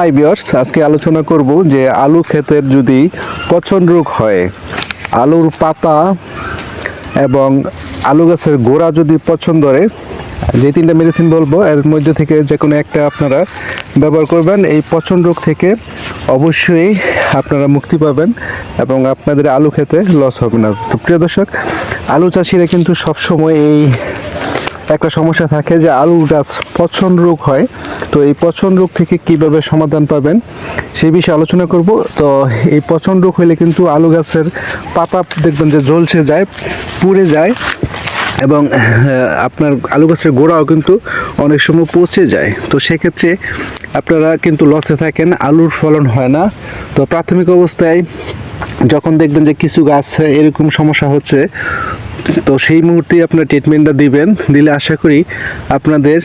High বিয়ার্স আজকে আলোচনা করব যে আলু ক্ষেতের যদি পচন রোগ হয়, আলুর পাতা এবং আলু গাছের গোড়া যদি পচন ধরে, যে তিনটা মেডিসিন বলব, এর মধ্যে থেকে যে কোনো একটা আপনারা ব্যবহার করবেন। এই পচন রোগ থেকে অবশ্যই আপনারা মুক্তি পাবেন এবং আপনাদের আলু খেতে লস হবে না। প্রিয় দর্শক, আলু চাষিরা কিন্তু সবসময় এই একটা সমস্যা থাকে যে আলু গাছ পচন রোগ হয়। তো এই পচন রোগ থেকে কীভাবে সমাধান পাবেন সেই বিষয়ে আলোচনা করব। তো এই পচন রোগ হলে কিন্তু আলু গাছের পাতা দেখবেন যে জ্বলসে যায়, পুড়ে যায় এবং আপনার আলু গাছের গোড়াও কিন্তু অনেক সময় পচে যায়। তো সেক্ষেত্রে আপনারা কিন্তু লসে থাকেন, আলুর ফলন হয় না। তো প্রাথমিক অবস্থায় যখন দেখবেন যে কিছু গাছ এরকম সমস্যা হচ্ছে, তো সেই মুহূর্তে আপনার ট্রিটমেন্টটা দিবেন। দিলে আশা করি আপনাদের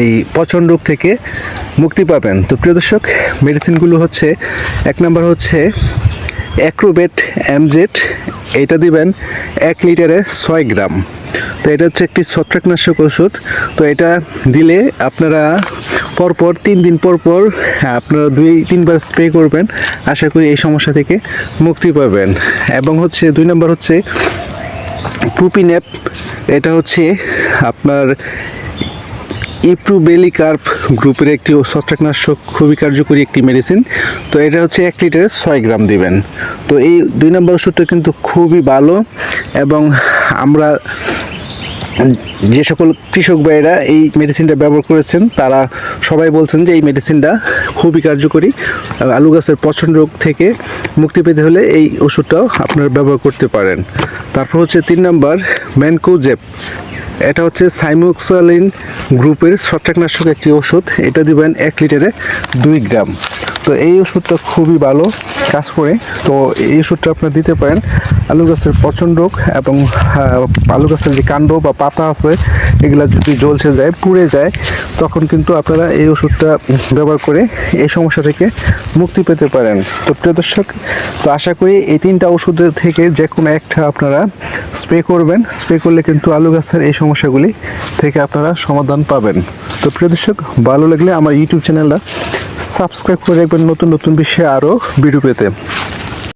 এই পচন রোগ থেকে মুক্তি পাবেন। তো প্রিয় দর্শক মেডিসিনগুলো হচ্ছে, এক নম্বর হচ্ছে অ্যাক্রোবেট এমজেড এটা দিবেন এক লিটারে ছয় গ্রাম। তো এটা হচ্ছে একটি ছত্রাকনাশক ওষুধ তো এটা দিলে আপনারা পরপর তিন দিন পর পর হ্যাঁ, আপনারা দুই তিনবার স্প্রে করবেন। আশা করি এই সমস্যা থেকে মুক্তি পাবেন। এবং হচ্ছে দুই নম্বর হচ্ছে প্রুপিনেপ এটা হচ্ছে আপনার ইপ্রুবেলিকার্ভ গ্রুপের একটি ছত্রাকনাশক খুবই কার্যকরী একটি মেডিসিন তো এটা হচ্ছে এক লিটারে ছয় গ্রাম দিবেন। তো এই দুই নম্বর ওষুধটা কিন্তু খুবই ভালো এবং আমরা যে সকল কৃষক ভাইয়েরা এই মেডিসিনটা ব্যবহার করেছেন, তারা সবাই বলছেন যে এই মেডিসিনটা খুবই কার্যকরী। আলু গাছের পচন রোগ থেকে মুক্তি পেতে হলে এই ওষুধটাও আপনারা ব্যবহার করতে পারেন। তারপর হচ্ছে তিন নম্বর ম্যানকোজেপ এটা হচ্ছে সাইমোক্সালিন গ্রুপের ছত্রাকনাশক একটি ওষুধ। এটা দিবেন এক লিটারে দুই গ্রাম। তো এই ওষুধটা খুবই ভালো কাজ করে। তো এই ওষুধটা আপনারা দিতে পারেন। আলু গাছের পচন রোগ এবং আলু গাছের যে কাণ্ড বা পাতা আছে, এগুলো যদি জ্বলসে যায়, পুড়ে যায়, তখন কিন্তু আপনারা এই ওষুধটা ব্যবহার করে এই সমস্যা থেকে মুক্তি পেতে পারেন। তো প্রিয় দর্শক, তো আশা করি এই তিনটা ওষুধের থেকে যে কোনো একটা আপনারা স্প্রে করবেন। স্প্রে করলে কিন্তু আলু গাছের এই সমস্যাগুলি থেকে আপনারা সমাধান পাবেন। তো প্রিয় দর্শক, ভালো লাগলে আমার ইউটিউব চ্যানেলটা সাবস্ক্রাইব করে রাখবেন নতুন নতুন বিষয়ে আরও ভিডিও পেতে।